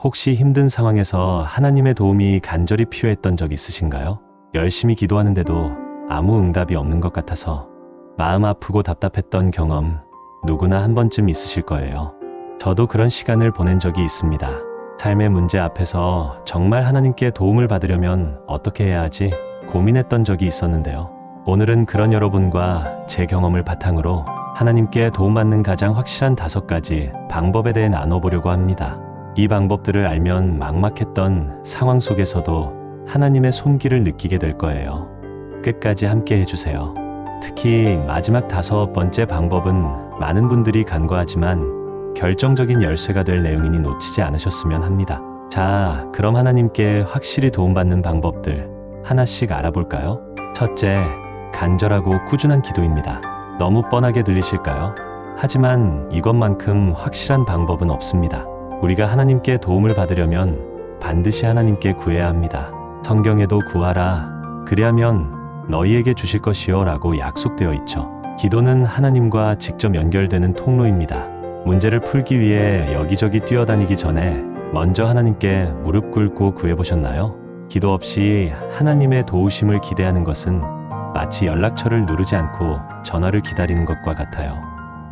혹시 힘든 상황에서 하나님의 도움이 간절히 필요했던 적 있으신가요? 열심히 기도하는데도 아무 응답이 없는 것 같아서 마음 아프고 답답했던 경험 누구나 한 번쯤 있으실 거예요. 저도 그런 시간을 보낸 적이 있습니다. 삶의 문제 앞에서 정말 하나님께 도움을 받으려면 어떻게 해야 하지 고민했던 적이 있었는데요. 오늘은 그런 여러분과 제 경험을 바탕으로 하나님께 도움받는 가장 확실한 다섯 가지 방법에 대해 나눠보려고 합니다. 이 방법들을 알면 막막했던 상황 속에서도 하나님의 손길을 느끼게 될 거예요. 끝까지 함께 해주세요. 특히 마지막 다섯 번째 방법은 많은 분들이 간과하지만 결정적인 열쇠가 될 내용이니 놓치지 않으셨으면 합니다. 자, 그럼 하나님께 확실히 도움받는 방법들 하나씩 알아볼까요? 첫째, 간절하고 꾸준한 기도입니다. 너무 뻔하게 들리실까요? 하지만 이것만큼 확실한 방법은 없습니다. 우리가 하나님께 도움을 받으려면 반드시 하나님께 구해야 합니다. 성경에도 구하라. 그리하면 너희에게 주실 것이요 라고 약속되어 있죠. 기도는 하나님과 직접 연결되는 통로입니다. 문제를 풀기 위해 여기저기 뛰어다니기 전에 먼저 하나님께 무릎 꿇고 구해보셨나요? 기도 없이 하나님의 도우심을 기대하는 것은 마치 연락처를 누르지 않고 전화를 기다리는 것과 같아요.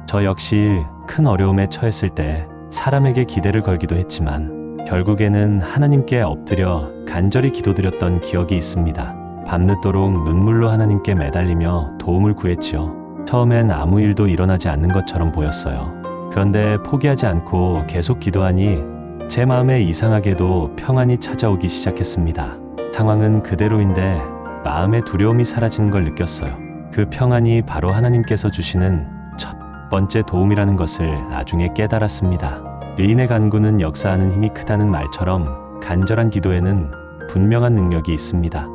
저 역시 큰 어려움에 처했을 때 사람에게 기대를 걸기도 했지만 결국에는 하나님께 엎드려 간절히 기도드렸던 기억이 있습니다. 밤늦도록 눈물로 하나님께 매달리며 도움을 구했지요. 처음엔 아무 일도 일어나지 않는 것처럼 보였어요. 그런데 포기하지 않고 계속 기도하니 제 마음에 이상하게도 평안이 찾아오기 시작했습니다. 상황은 그대로인데 마음의 두려움이 사라지는 걸 느꼈어요. 그 평안이 바로 하나님께서 주시는 첫 번째 도움이라는 것을 나중에 깨달았습니다. 의인의 간구는 역사하는 힘이 크다는 말처럼 간절한 기도에는 분명한 능력이 있습니다.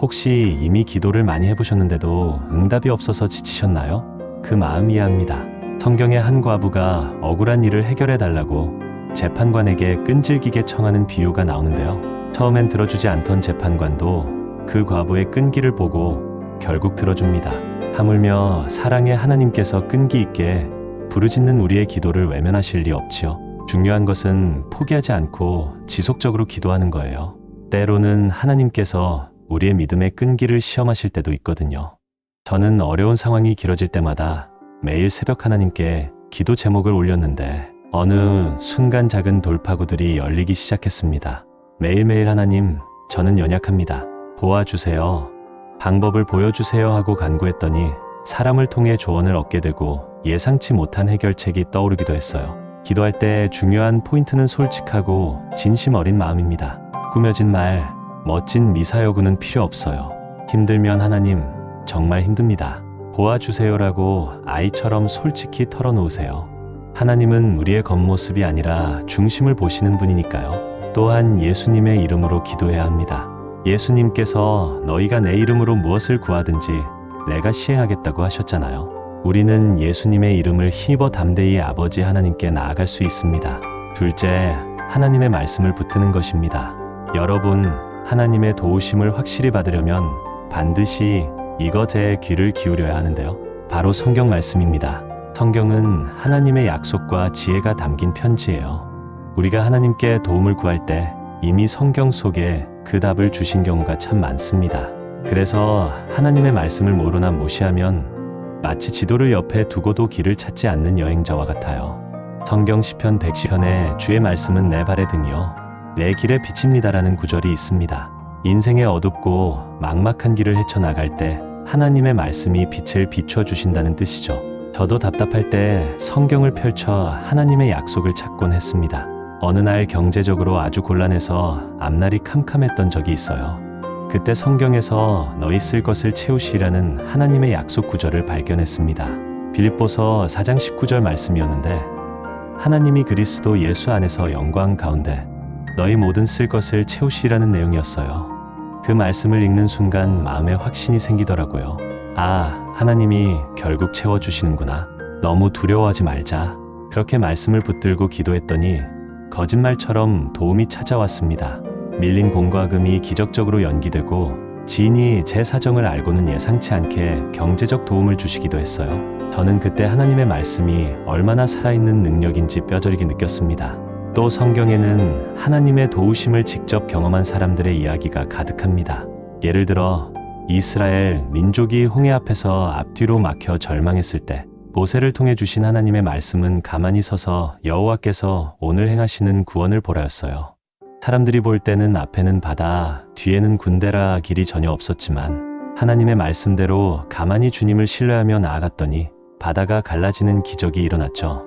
혹시 이미 기도를 많이 해보셨는데도 응답이 없어서 지치셨나요? 그 마음 이해합니다. 성경의 한 과부가 억울한 일을 해결해 달라고 재판관에게 끈질기게 청하는 비유가 나오는데요. 처음엔 들어주지 않던 재판관도 그 과부의 끈기를 보고 결국 들어줍니다. 하물며 사랑의 하나님께서 끈기 있게 부르짖는 우리의 기도를 외면하실 리 없지요. 중요한 것은 포기하지 않고 지속적으로 기도하는 거예요. 때로는 하나님께서 우리의 믿음의 끈기를 시험하실 때도 있거든요. 저는 어려운 상황이 길어질 때마다 매일 새벽 하나님께 기도 제목을 올렸는데 어느 순간 작은 돌파구들이 열리기 시작했습니다. 매일매일 하나님, 저는 연약합니다. 도와주세요. 방법을 보여주세요 하고 간구했더니 사람을 통해 조언을 얻게 되고 예상치 못한 해결책이 떠오르기도 했어요. 기도할 때 중요한 포인트는 솔직하고 진심 어린 마음입니다. 꾸며진 말, 멋진 미사여구는 필요 없어요. 힘들면 하나님, 정말 힘듭니다. 도와주세요라고 아이처럼 솔직히 털어놓으세요. 하나님은 우리의 겉모습이 아니라 중심을 보시는 분이니까요. 또한 예수님의 이름으로 기도해야 합니다. 예수님께서 너희가 내 이름으로 무엇을 구하든지 내가 시행하겠다고 하셨잖아요. 우리는 예수님의 이름을 힘입어 담대히 아버지 하나님께 나아갈 수 있습니다. 둘째, 하나님의 말씀을 붙드는 것입니다. 여러분, 하나님의 도우심을 확실히 받으려면 반드시 이것에 귀를 기울여야 하는데요. 바로 성경 말씀입니다. 성경은 하나님의 약속과 지혜가 담긴 편지예요. 우리가 하나님께 도움을 구할 때 이미 성경 속에 그 답을 주신 경우가 참 많습니다. 그래서 하나님의 말씀을 모르나 무시하면 마치 지도를 옆에 두고도 길을 찾지 않는 여행자와 같아요. 성경 시편 110편에 주의 말씀은 내 발의 등이요 내 길에 비칩니다라는 구절이 있습니다. 인생의 어둡고 막막한 길을 헤쳐나갈 때 하나님의 말씀이 빛을 비춰 주신다는 뜻이죠. 저도 답답할 때 성경을 펼쳐 하나님의 약속을 찾곤 했습니다. 어느 날 경제적으로 아주 곤란해서 앞날이 캄캄했던 적이 있어요. 그때 성경에서 너희 쓸 것을 채우시라는 하나님의 약속 구절을 발견했습니다. 빌립보서 4장 19절 말씀이었는데 하나님이 그리스도 예수 안에서 영광 가운데 너희 모든 쓸 것을 채우시라는 내용이었어요. 그 말씀을 읽는 순간 마음에 확신이 생기더라고요. 아, 하나님이 결국 채워주시는구나. 너무 두려워하지 말자. 그렇게 말씀을 붙들고 기도했더니 거짓말처럼 도움이 찾아왔습니다. 밀린 공과금이 기적적으로 연기되고 지인이 제 사정을 알고는 예상치 않게 경제적 도움을 주시기도 했어요. 저는 그때 하나님의 말씀이 얼마나 살아있는 능력인지 뼈저리게 느꼈습니다. 또 성경에는 하나님의 도우심을 직접 경험한 사람들의 이야기가 가득합니다. 예를 들어 이스라엘 민족이 홍해 앞에서 앞뒤로 막혀 절망했을 때 모세를 통해 주신 하나님의 말씀은 가만히 서서 여호와께서 오늘 행하시는 구원을 보라였어요. 사람들이 볼 때는 앞에는 바다, 뒤에는 군대라 길이 전혀 없었지만 하나님의 말씀대로 가만히 주님을 신뢰하며 나아갔더니 바다가 갈라지는 기적이 일어났죠.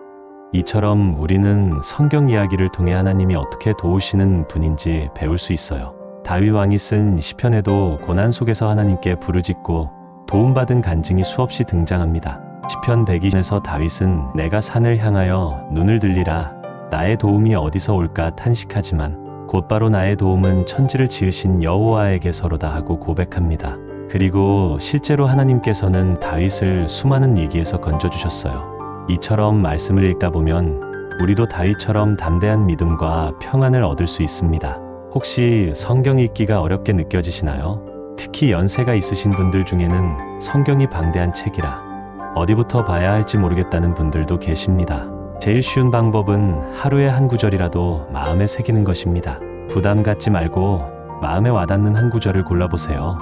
이처럼 우리는 성경 이야기를 통해 하나님이 어떻게 도우시는 분인지 배울 수 있어요. 다윗 왕이 쓴 시편에도 고난 속에서 하나님께 부르짖고 도움받은 간증이 수없이 등장합니다. 시편 120에서 다윗은 내가 산을 향하여 눈을 들리라 나의 도움이 어디서 올까 탄식하지만 곧바로 나의 도움은 천지를 지으신 여호와에게서로다 하고 고백합니다. 그리고 실제로 하나님께서는 다윗을 수많은 위기에서 건져주셨어요. 이처럼 말씀을 읽다 보면 우리도 다윗처럼 담대한 믿음과 평안을 얻을 수 있습니다. 혹시 성경 읽기가 어렵게 느껴지시나요? 특히 연세가 있으신 분들 중에는 성경이 방대한 책이라 어디부터 봐야 할지 모르겠다는 분들도 계십니다. 제일 쉬운 방법은 하루에 한 구절이라도 마음에 새기는 것입니다. 부담 갖지 말고 마음에 와닿는 한 구절을 골라보세요.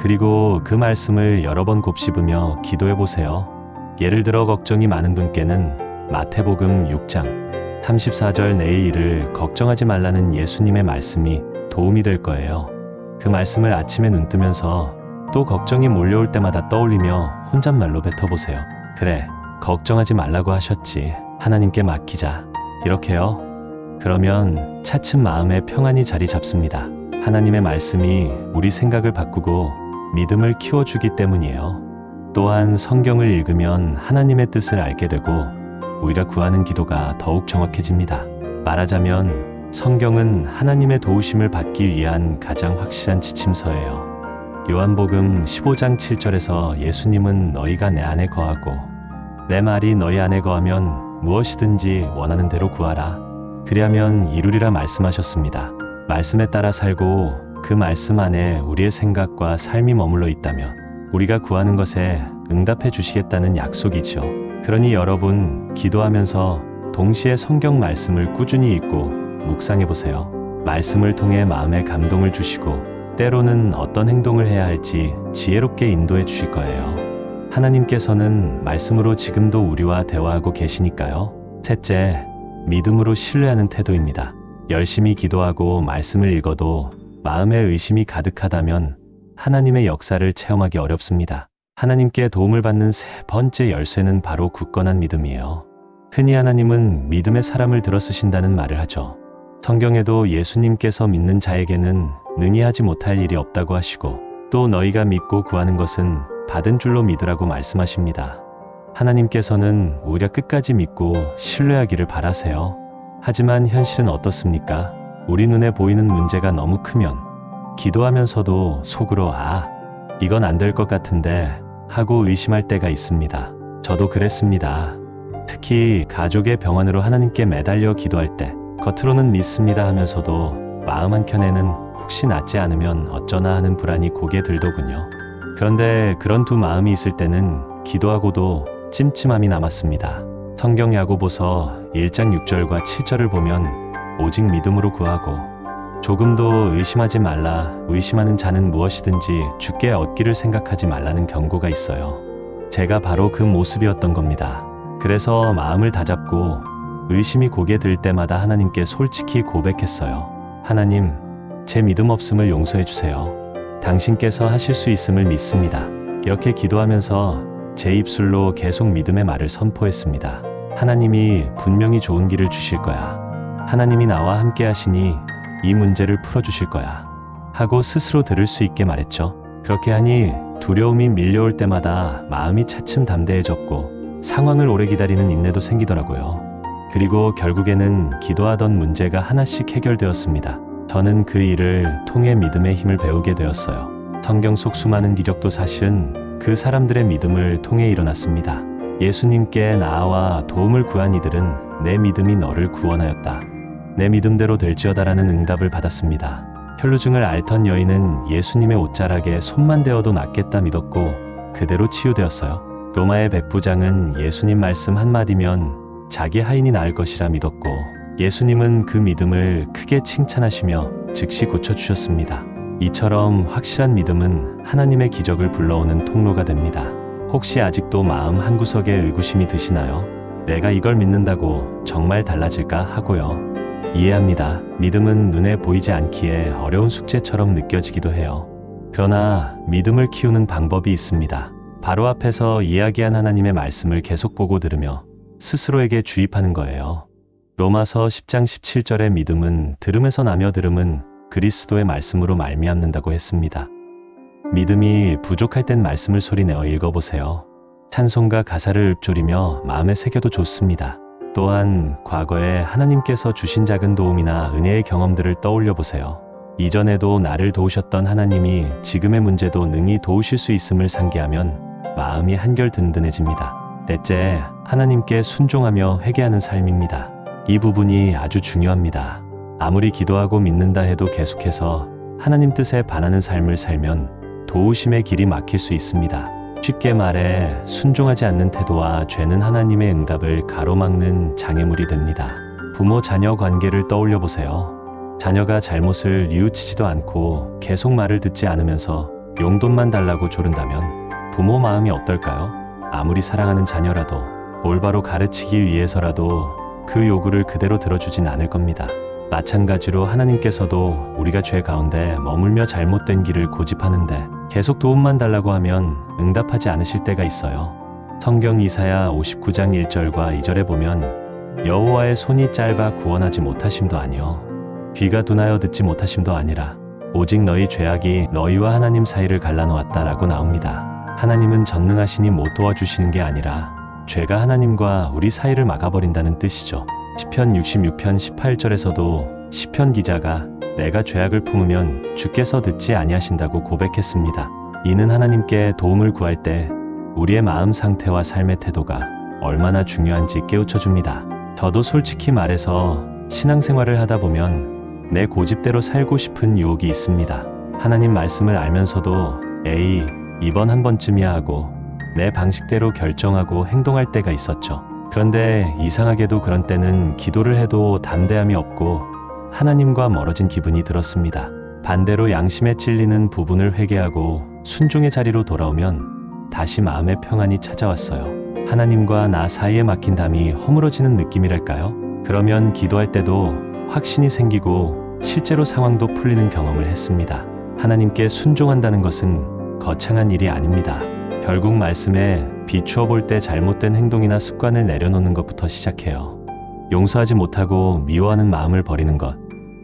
그리고 그 말씀을 여러 번 곱씹으며 기도해 보세요. 예를 들어 걱정이 많은 분께는 마태복음 6장 34절 내일 일을 걱정하지 말라는 예수님의 말씀이 도움이 될 거예요. 그 말씀을 아침에 눈 뜨면서 또 걱정이 몰려올 때마다 떠올리며 혼잣말로 뱉어보세요. 그래, 걱정하지 말라고 하셨지. 하나님께 맡기자. 이렇게요. 그러면 차츰 마음에 평안이 자리 잡습니다. 하나님의 말씀이 우리 생각을 바꾸고 믿음을 키워주기 때문이에요. 또한 성경을 읽으면 하나님의 뜻을 알게 되고 오히려 구하는 기도가 더욱 정확해집니다. 말하자면 성경은 하나님의 도우심을 받기 위한 가장 확실한 지침서예요. 요한복음 15장 7절에서 예수님은 너희가 내 안에 거하고 내 말이 너희 안에 거하면 무엇이든지 원하는 대로 구하라. 그리하면 이루리라 말씀하셨습니다. 말씀에 따라 살고 그 말씀 안에 우리의 생각과 삶이 머물러 있다면 우리가 구하는 것에 응답해 주시겠다는 약속이죠. 그러니 여러분 기도하면서 동시에 성경 말씀을 꾸준히 읽고 묵상해 보세요. 말씀을 통해 마음에 감동을 주시고 때로는 어떤 행동을 해야 할지 지혜롭게 인도해 주실 거예요. 하나님께서는 말씀으로 지금도 우리와 대화하고 계시니까요. 셋째, 믿음으로 신뢰하는 태도입니다. 열심히 기도하고 말씀을 읽어도 마음에 의심이 가득하다면 하나님의 역사를 체험하기 어렵습니다. 하나님께 도움을 받는 세 번째 열쇠는 바로 굳건한 믿음이에요. 흔히 하나님은 믿음의 사람을 들어 쓰신다는 말을 하죠. 성경에도 예수님께서 믿는 자에게는 능히 하지 못할 일이 없다고 하시고 또 너희가 믿고 구하는 것은 받은 줄로 믿으라고 말씀하십니다. 하나님께서는 오히려 끝까지 믿고 신뢰하기를 바라세요. 하지만 현실은 어떻습니까? 우리 눈에 보이는 문제가 너무 크면 기도하면서도 속으로 아, 이건 안 될 것 같은데 하고 의심할 때가 있습니다. 저도 그랬습니다. 특히 가족의 병환으로 하나님께 매달려 기도할 때 겉으로는 믿습니다 하면서도 마음 한켠에는 혹시 낫지 않으면 어쩌나 하는 불안이 고개 들더군요. 그런데 그런 두 마음이 있을 때는 기도하고도 찜찜함이 남았습니다. 성경 야고보서 1장 6절과 7절을 보면 오직 믿음으로 구하고 조금도 의심하지 말라 의심하는 자는 무엇이든지 주께 얻기를 생각하지 말라는 경고가 있어요. 제가 바로 그 모습이었던 겁니다. 그래서 마음을 다잡고 의심이 고개 들 때마다 하나님께 솔직히 고백했어요. 하나님, 제 믿음 없음을 용서해 주세요. 당신께서 하실 수 있음을 믿습니다. 이렇게 기도하면서 제 입술로 계속 믿음의 말을 선포했습니다. 하나님이 분명히 좋은 길을 주실 거야. 하나님이 나와 함께 하시니 이 문제를 풀어주실 거야. 하고 스스로 들을 수 있게 말했죠. 그렇게 하니 두려움이 밀려올 때마다 마음이 차츰 담대해졌고 상황을 오래 기다리는 인내도 생기더라고요. 그리고 결국에는 기도하던 문제가 하나씩 해결되었습니다. 저는 그 일을 통해 믿음의 힘을 배우게 되었어요. 성경 속 수많은 기적도 사실은 그 사람들의 믿음을 통해 일어났습니다. 예수님께 나아와 도움을 구한 이들은 내 믿음이 너를 구원하였다. 내 믿음대로 될지어다라는 응답을 받았습니다. 혈루증을 앓던 여인은 예수님의 옷자락에 손만 대어도 낫겠다 믿었고 그대로 치유되었어요. 로마의 백부장은 예수님 말씀 한마디면 자기 하인이 나을 것이라 믿었고 예수님은 그 믿음을 크게 칭찬하시며 즉시 고쳐주셨습니다. 이처럼 확실한 믿음은 하나님의 기적을 불러오는 통로가 됩니다. 혹시 아직도 마음 한구석에 의구심이 드시나요? 내가 이걸 믿는다고 정말 달라질까 하고요. 이해합니다. 믿음은 눈에 보이지 않기에 어려운 숙제처럼 느껴지기도 해요. 그러나 믿음을 키우는 방법이 있습니다. 바로 앞에서 이야기한 하나님의 말씀을 계속 보고 들으며 스스로에게 주입하는 거예요. 로마서 10장 17절의 믿음은 들음에서 나며 들음은 그리스도의 말씀으로 말미암는다고 했습니다. 믿음이 부족할 땐 말씀을 소리내어 읽어보세요. 찬송가 가사를 읊조리며 마음에 새겨도 좋습니다. 또한 과거에 하나님께서 주신 작은 도움이나 은혜의 경험들을 떠올려 보세요. 이전에도 나를 도우셨던 하나님이 지금의 문제도 능히 도우실 수 있음을 상기하면 마음이 한결 든든해집니다. 넷째, 하나님께 순종하며 회개하는 삶입니다. 이 부분이 아주 중요합니다. 아무리 기도하고 믿는다 해도 계속해서 하나님 뜻에 반하는 삶을 살면 도우심의 길이 막힐 수 있습니다. 쉽게 말해 순종하지 않는 태도와 죄는 하나님의 응답을 가로막는 장애물이 됩니다. 부모 자녀 관계를 떠올려 보세요. 자녀가 잘못을 뉘우치지도 않고 계속 말을 듣지 않으면서 용돈만 달라고 조른다면 부모 마음이 어떨까요? 아무리 사랑하는 자녀라도 올바로 가르치기 위해서라도 그 요구를 그대로 들어주진 않을 겁니다. 마찬가지로 하나님께서도 우리가 죄 가운데 머물며 잘못된 길을 고집하는데 계속 도움만 달라고 하면 응답하지 않으실 때가 있어요. 성경 이사야 59장 1절과 2절에 보면 여호와의 손이 짧아 구원하지 못하심도 아니요 귀가 둔하여 듣지 못하심도 아니라 오직 너희 죄악이 너희와 하나님 사이를 갈라놓았다라고 나옵니다. 하나님은 전능하시니 못 도와주시는 게 아니라 죄가 하나님과 우리 사이를 막아버린다는 뜻이죠. 시편 66편 18절에서도 시편 기자가 내가 죄악을 품으면 주께서 듣지 아니하신다고 고백했습니다. 이는 하나님께 도움을 구할 때 우리의 마음 상태와 삶의 태도가 얼마나 중요한지 깨우쳐 줍니다. 저도 솔직히 말해서 신앙생활을 하다 보면 내 고집대로 살고 싶은 유혹이 있습니다. 하나님 말씀을 알면서도 에이, 이번 한 번쯤이야 하고 내 방식대로 결정하고 행동할 때가 있었죠. 그런데 이상하게도 그런 때는 기도를 해도 담대함이 없고 하나님과 멀어진 기분이 들었습니다. 반대로 양심에 찔리는 부분을 회개하고 순종의 자리로 돌아오면 다시 마음의 평안이 찾아왔어요. 하나님과 나 사이에 막힌 담이 허물어지는 느낌이랄까요? 그러면 기도할 때도 확신이 생기고 실제로 상황도 풀리는 경험을 했습니다. 하나님께 순종한다는 것은 거창한 일이 아닙니다. 결국 말씀에 비추어 볼 때 잘못된 행동이나 습관을 내려놓는 것부터 시작해요. 용서하지 못하고 미워하는 마음을 버리는 것,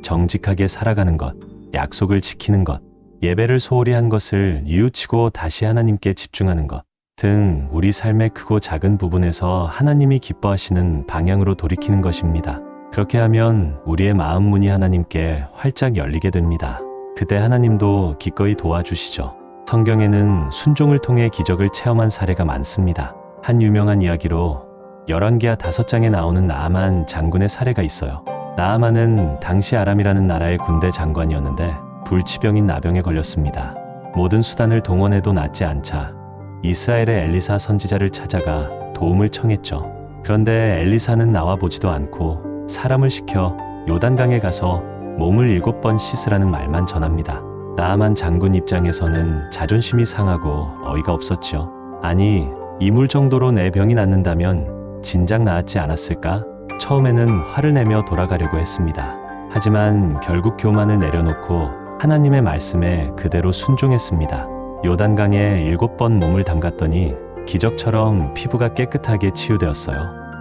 정직하게 살아가는 것, 약속을 지키는 것, 예배를 소홀히 한 것을 뉘우치고 다시 하나님께 집중하는 것 등 우리 삶의 크고 작은 부분에서 하나님이 기뻐하시는 방향으로 돌이키는 것입니다. 그렇게 하면 우리의 마음 문이 하나님께 활짝 열리게 됩니다. 그때 하나님도 기꺼이 도와주시죠. 성경에는 순종을 통해 기적을 체험한 사례가 많습니다. 한 유명한 이야기로 11개와 5장에 나오는 나아만 장군의 사례가 있어요. 나아만은 당시 아람이라는 나라의 군대 장관이었는데 불치병인 나병에 걸렸습니다. 모든 수단을 동원해도 낫지 않자 이스라엘의 엘리사 선지자를 찾아가 도움을 청했죠. 그런데 엘리사는 나와 보지도 않고 사람을 시켜 요단강에 가서 몸을 일곱 번 씻으라는 말만 전합니다. 나아만 장군 입장에서는 자존심이 상하고 어이가 없었죠. 아니, 이물 정도로 내 병이 낫는다면 진작 나았지 않았을까? 처음에는 화를 내며 돌아가려고 했습니다. 하지만 결국 교만을 내려놓고 하나님의 말씀에 그대로 순종했습니다. 요단강에 일곱 번 몸을 담갔더니 기적처럼 피부가 깨끗하게 치유되었어요.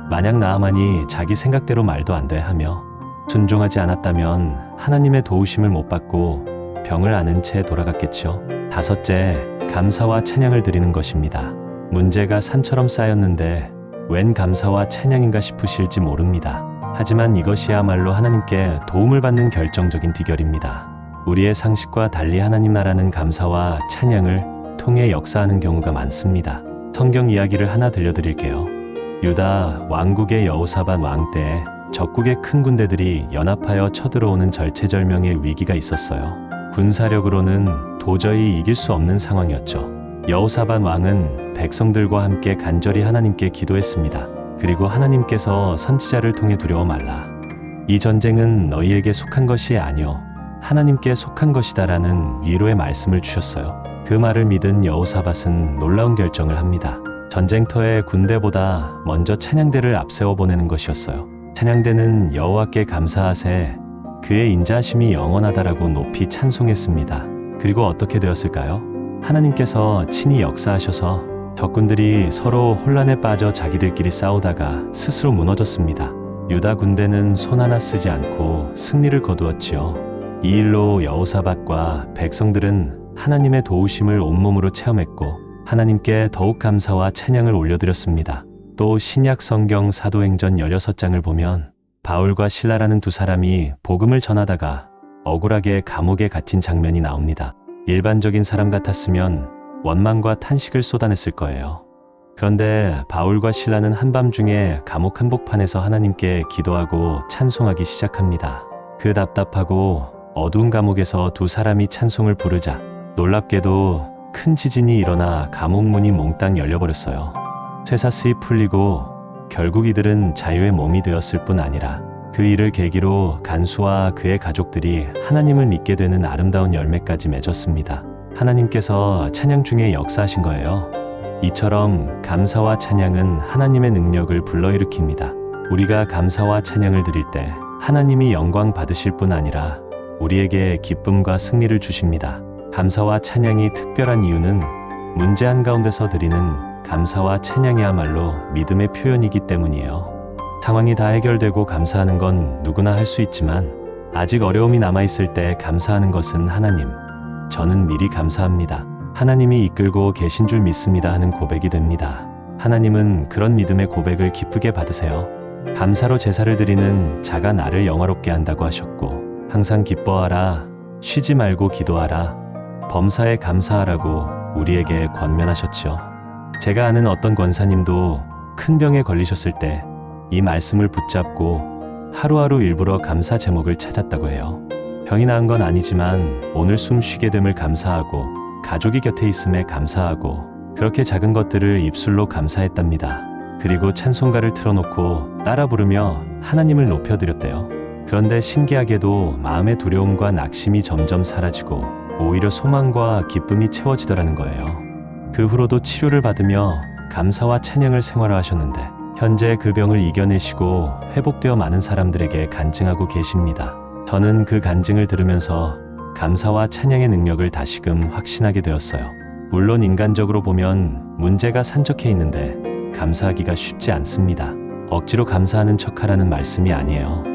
만약 나아만이 자기 생각대로 말도 안 돼 하며 순종하지 않았다면 하나님의 도우심을 못 받고 병을 앓은 채 돌아갔겠죠. 다섯째, 감사와 찬양을 드리는 것입니다. 문제가 산처럼 쌓였는데 웬 감사와 찬양인가 싶으실지 모릅니다. 하지만 이것이야말로 하나님께 도움을 받는 결정적인 비결입니다. 우리의 상식과 달리 하나님 나라는 감사와 찬양을 통해 역사하는 경우가 많습니다. 성경 이야기를 하나 들려드릴게요. 유다 왕국의 여호사반 왕때 적국의 큰 군대들이 연합하여 쳐들어오는 절체절명의 위기가 있었어요. 군사력으로는 도저히 이길 수 없는 상황이었죠. 여호사반 왕은 백성들과 함께 간절히 하나님께 기도했습니다. 그리고 하나님께서 선지자를 통해 두려워 말라. 이 전쟁은 너희에게 속한 것이 아니요 하나님께 속한 것이다라는 위로의 말씀을 주셨어요. 그 말을 믿은 여호사밧은 놀라운 결정을 합니다. 전쟁터에 군대보다 먼저 찬양대를 앞세워 보내는 것이었어요. 찬양대는 여호와께 감사하세 그의 인자하심이 영원하다라고 높이 찬송했습니다. 그리고 어떻게 되었을까요? 하나님께서 친히 역사하셔서 적군들이 서로 혼란에 빠져 자기들끼리 싸우다가 스스로 무너졌습니다. 유다 군대는 손 하나 쓰지 않고 승리를 거두었지요. 이 일로 여호사밧과 백성들은 하나님의 도우심을 온몸으로 체험했고 하나님께 더욱 감사와 찬양을 올려드렸습니다. 또 신약 성경 사도행전 16장을 보면 바울과 신라라는 두 사람이 복음을 전하다가 억울하게 감옥에 갇힌 장면이 나옵니다. 일반적인 사람 같았으면 원망과 탄식을 쏟아냈을 거예요. 그런데 바울과 신라는 한밤중에 감옥 한복판에서 하나님께 기도하고 찬송하기 시작합니다. 그 답답하고 어두운 감옥에서 두 사람이 찬송을 부르자 놀랍게도 큰 지진이 일어나 감옥 문이 몽땅 열려버렸어요. 쇠사슬이 풀리고 결국 이들은 자유의 몸이 되었을 뿐 아니라 그 일을 계기로 간수와 그의 가족들이 하나님을 믿게 되는 아름다운 열매까지 맺었습니다. 하나님께서 찬양 중에 역사하신 거예요. 이처럼 감사와 찬양은 하나님의 능력을 불러일으킵니다. 우리가 감사와 찬양을 드릴 때 하나님이 영광 받으실 뿐 아니라 우리에게 기쁨과 승리를 주십니다. 감사와 찬양이 특별한 이유는 문제 한가운데서 드리는 감사와 찬양이야말로 믿음의 표현이기 때문이에요. 상황이 다 해결되고 감사하는 건 누구나 할 수 있지만 아직 어려움이 남아있을 때 감사하는 것은 하나님. 저는 미리 감사합니다. 하나님이 이끌고 계신 줄 믿습니다 하는 고백이 됩니다. 하나님은 그런 믿음의 고백을 기쁘게 받으세요. 감사로 제사를 드리는 자가 나를 영화롭게 한다고 하셨고 항상 기뻐하라 쉬지 말고 기도하라 범사에 감사하라고 우리에게 권면하셨지요. 제가 아는 어떤 권사님도 큰 병에 걸리셨을 때 이 말씀을 붙잡고 하루하루 일부러 감사 제목을 찾았다고 해요. 병이 나은 건 아니지만 오늘 숨 쉬게 됨을 감사하고 가족이 곁에 있음에 감사하고 그렇게 작은 것들을 입술로 감사했답니다. 그리고 찬송가를 틀어놓고 따라 부르며 하나님을 높여드렸대요. 그런데 신기하게도 마음의 두려움과 낙심이 점점 사라지고 오히려 소망과 기쁨이 채워지더라는 거예요. 그 후로도 치료를 받으며 감사와 찬양을 생활화하셨는데 현재 그 병을 이겨내시고 회복되어 많은 사람들에게 간증하고 계십니다. 저는 그 간증을 들으면서 감사와 찬양의 능력을 다시금 확신하게 되었어요. 물론 인간적으로 보면 문제가 산적해 있는데 감사하기가 쉽지 않습니다. 억지로 감사하는 척 하라는 말씀이 아니에요.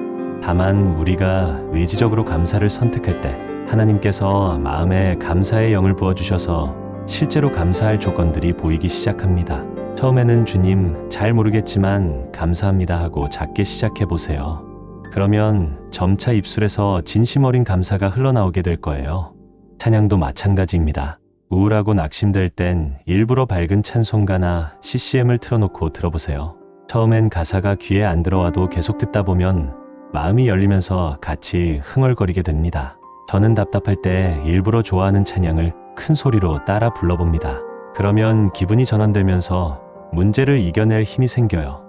다만 우리가 의지적으로 감사를 선택할 때 하나님께서 마음에 감사의 영을 부어주셔서 실제로 감사할 조건들이 보이기 시작합니다. 처음에는 주님 잘 모르겠지만 감사합니다 하고 작게 시작해 보세요. 그러면 점차 입술에서 진심 어린 감사가 흘러나오게 될 거예요. 찬양도 마찬가지입니다. 우울하고 낙심될 땐 일부러 밝은 찬송가나 CCM을 틀어놓고 들어보세요. 처음엔 가사가 귀에 안 들어와도 계속 듣다 보면 마음이 열리면서 같이 흥얼거리게 됩니다. 저는 답답할 때 일부러 좋아하는 찬양을 큰 소리로 따라 불러봅니다. 그러면 기분이 전환되면서 문제를 이겨낼 힘이 생겨요.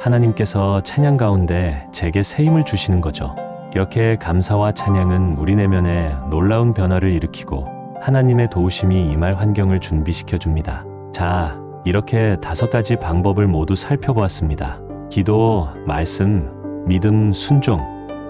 하나님께서 찬양 가운데 제게 새 힘을 주시는 거죠. 이렇게 감사와 찬양은 우리 내면에 놀라운 변화를 일으키고 하나님의 도우심이 임할 환경을 준비시켜 줍니다. 자, 이렇게 다섯 가지 방법을 모두 살펴보았습니다. 기도, 말씀, 믿음, 순종,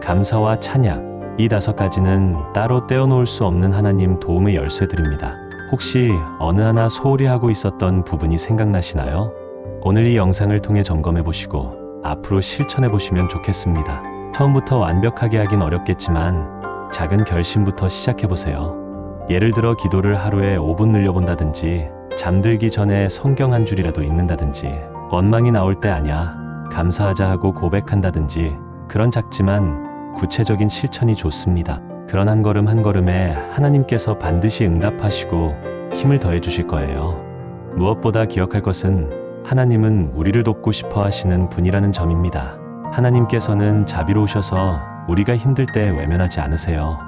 감사와 찬양. 이 다섯 가지는 따로 떼어놓을 수 없는 하나님 도움의 열쇠들입니다. 혹시 어느 하나 소홀히 하고 있었던 부분이 생각나시나요? 오늘 이 영상을 통해 점검해 보시고 앞으로 실천해 보시면 좋겠습니다. 처음부터 완벽하게 하긴 어렵겠지만 작은 결심부터 시작해 보세요. 예를 들어 기도를 하루에 5분 늘려본다든지 잠들기 전에 성경 한 줄이라도 읽는다든지 원망이 나올 때 아냐 감사하자 하고 고백한다든지 그런 작지만 구체적인 실천이 좋습니다. 그런 한 걸음 한 걸음에 하나님께서 반드시 응답하시고 힘을 더해 주실 거예요. 무엇보다 기억할 것은 하나님은 우리를 돕고 싶어 하시는 분이라는 점입니다. 하나님께서는 자비로우셔서 우리가 힘들 때 외면하지 않으세요.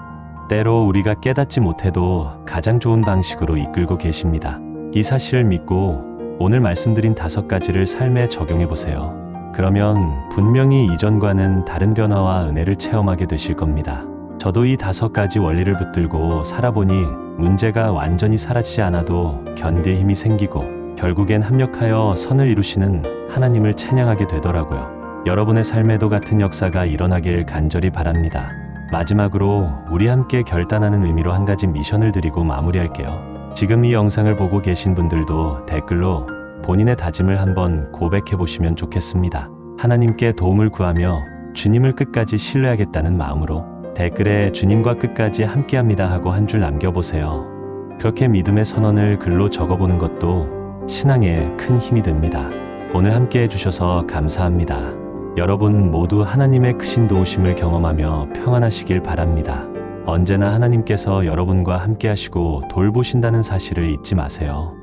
때로 우리가 깨닫지 못해도 가장 좋은 방식으로 이끌고 계십니다. 이 사실을 믿고 오늘 말씀드린 다섯 가지를 삶에 적용해 보세요. 그러면 분명히 이전과는 다른 변화와 은혜를 체험하게 되실 겁니다. 저도 이 다섯 가지 원리를 붙들고 살아보니 문제가 완전히 사라지지 않아도 견딜 힘이 생기고 결국엔 합력하여 선을 이루시는 하나님을 찬양하게 되더라고요. 여러분의 삶에도 같은 역사가 일어나길 간절히 바랍니다. 마지막으로 우리 함께 결단하는 의미로 한 가지 미션을 드리고 마무리할게요. 지금 이 영상을 보고 계신 분들도 댓글로 본인의 다짐을 한번 고백해 보시면 좋겠습니다. 하나님께 도움을 구하며 주님을 끝까지 신뢰하겠다는 마음으로 댓글에 주님과 끝까지 함께합니다 하고 한 줄 남겨보세요. 그렇게 믿음의 선언을 글로 적어보는 것도 신앙에 큰 힘이 됩니다. 오늘 함께 해주셔서 감사합니다. 여러분 모두 하나님의 크신 도우심을 경험하며 평안하시길 바랍니다. 언제나 하나님께서 여러분과 함께 하시고 돌보신다는 사실을 잊지 마세요.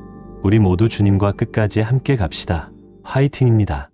우리 모두 주님과 끝까지 함께 갑시다. 화이팅입니다.